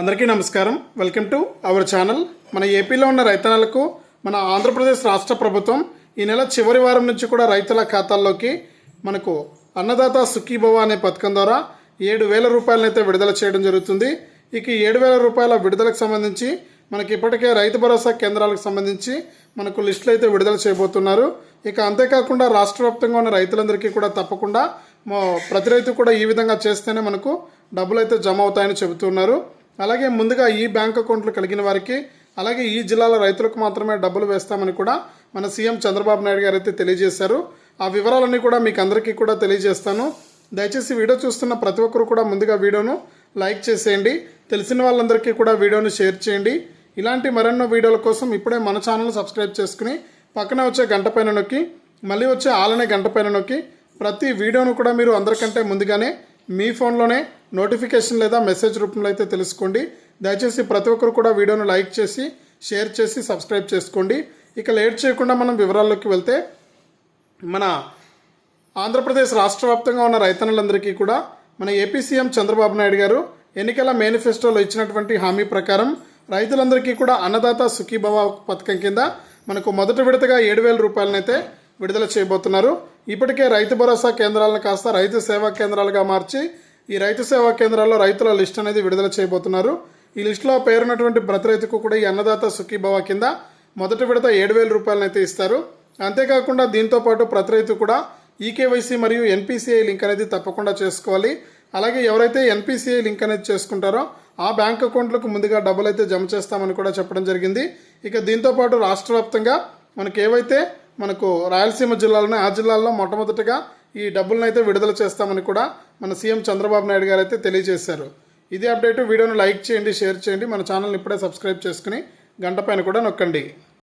అందరికీ నమస్కారం. Welcome to our channel. మన ఏపీలో ఉన్న రైతన్నలకు మన ఆంధ్రప్రదేశ్ రాష్ట్ర ప్రభుత్వం ఈ నెల చివరి వారం నుంచి కూడా రైతుల ఖాతాల్లోకి మనకు అన్నదాత సుఖీభవ అనే పథకం ద్వారా ఏడు వేల రూపాయలనైతే విడుదల చేయడం జరుగుతుంది. ఇక ఏడు వేల రూపాయల విడుదలకు సంబంధించి మనకి ఇప్పటికే రైతు భరోసా కేంద్రాలకు సంబంధించి మనకు లిస్టులు అయితే విడుదల చేయబోతున్నారు. ఇక అంతేకాకుండా రాష్ట్ర వ్యాప్తంగా ఉన్న రైతులందరికీ కూడా తప్పకుండా ప్రతి రైతు కూడా ఈ విధంగా చేస్తేనే మనకు డబ్బులు అయితే జమ అవుతాయని చెబుతున్నారు. అలాగే ముందుగా ఈ బ్యాంక్ అకౌంట్లు కలిగిన వారికి అలాగే ఈ జిల్లాల రైతులకు మాత్రమే డబ్బులు వేస్తామని కూడా మన సీఎం చంద్రబాబు నాయుడు గారు అయితే తెలియజేశారు. ఆ వివరాలన్నీ కూడా మీకు అందరికీ కూడా తెలియజేస్తాను. దయచేసి వీడియో చూస్తున్న ప్రతి ఒక్కరు కూడా ముందుగా వీడియోను లైక్ చేసేయండి. తెలిసిన వాళ్ళందరికీ కూడా వీడియోను షేర్ చేయండి. ఇలాంటి మరెన్నో వీడియోల కోసం ఇప్పుడే మన ఛానల్ సబ్స్క్రైబ్ చేసుకుని పక్కన వచ్చే గంట పైన నొక్కి మళ్ళీ వచ్చే ఆలనే గంట పైన నొక్కి ప్రతి వీడియోను కూడా మీరు అందరికంటే ముందుగానే మీ ఫోన్లోనే నోటిఫికేషన్ లేదా మెసేజ్ రూపంలో అయితే తెలుసుకోండి. దయచేసి ప్రతి ఒక్కరు కూడా వీడియోను లైక్ చేసి షేర్ చేసి సబ్స్క్రైబ్ చేసుకోండి. ఇక లేట్ చేయకుండా మనం వివరాల్లోకి వెళ్తే మన ఆంధ్రప్రదేశ్ రాష్ట్ర వ్యాప్తంగా ఉన్న రైతన్నులందరికీ కూడా మన ఏపీ సీఎం చంద్రబాబు నాయుడు గారు ఎన్నికల మేనిఫెస్టోలో ఇచ్చినటువంటి హామీ ప్రకారం రైతులందరికీ కూడా అన్నదాత సుఖీభవ పథకం కింద మనకు మొదటి విడతగా ఏడు వేల రూపాయలనైతే విడుదల చేయబోతున్నారు. ఇప్పటికే రైతు భరోసా కేంద్రాలను కాస్త రైతు సేవా కేంద్రాలుగా మార్చి ఈ రైతు సేవా కేంద్రాల్లో రైతుల లిస్ట్ అనేది విడుదల చేయబోతున్నారు. ఈ లిస్టులో పేరున్నటువంటి ప్రతి రైతుకు కూడా ఈ అన్నదాత సుఖీభవ కింద మొదటి విడత ఏడు వేల రూపాయలనైతే ఇస్తారు. అంతేకాకుండా దీంతో పాటు ప్రతి రైతు కూడా ఈకేవైసీ మరియు ఎన్పిసిఐ లింక్ అనేది తప్పకుండా చేసుకోవాలి. అలాగే ఎవరైతే ఎన్పిసిఐ లింక్ అనేది చేసుకుంటారో ఆ బ్యాంక్ అకౌంట్లకు ముందుగా డబ్బులు అయితే జమ చేస్తామని కూడా చెప్పడం జరిగింది. ఇక దీంతో పాటు రాష్ట్ర వ్యాప్తంగా మనకు ఏవైతే మనకు రాయలసీమ జిల్లాలోనే ఆ జిల్లాల్లో మొట్టమొదటిగా ఈ డబ్బులను అయితే విడుదల చేస్తామని కూడా మన సీఎం చంద్రబాబు నాయుడు గారు అయితే తెలియజేశారు. ఇదే అప్డేట్ వీడియోను లైక్ చేయండి షేర్ చేయండి. మన ఛానల్ని ఇప్పుడే సబ్స్క్రైబ్ చేసుకుని గంట పైన కూడా నొక్కండి.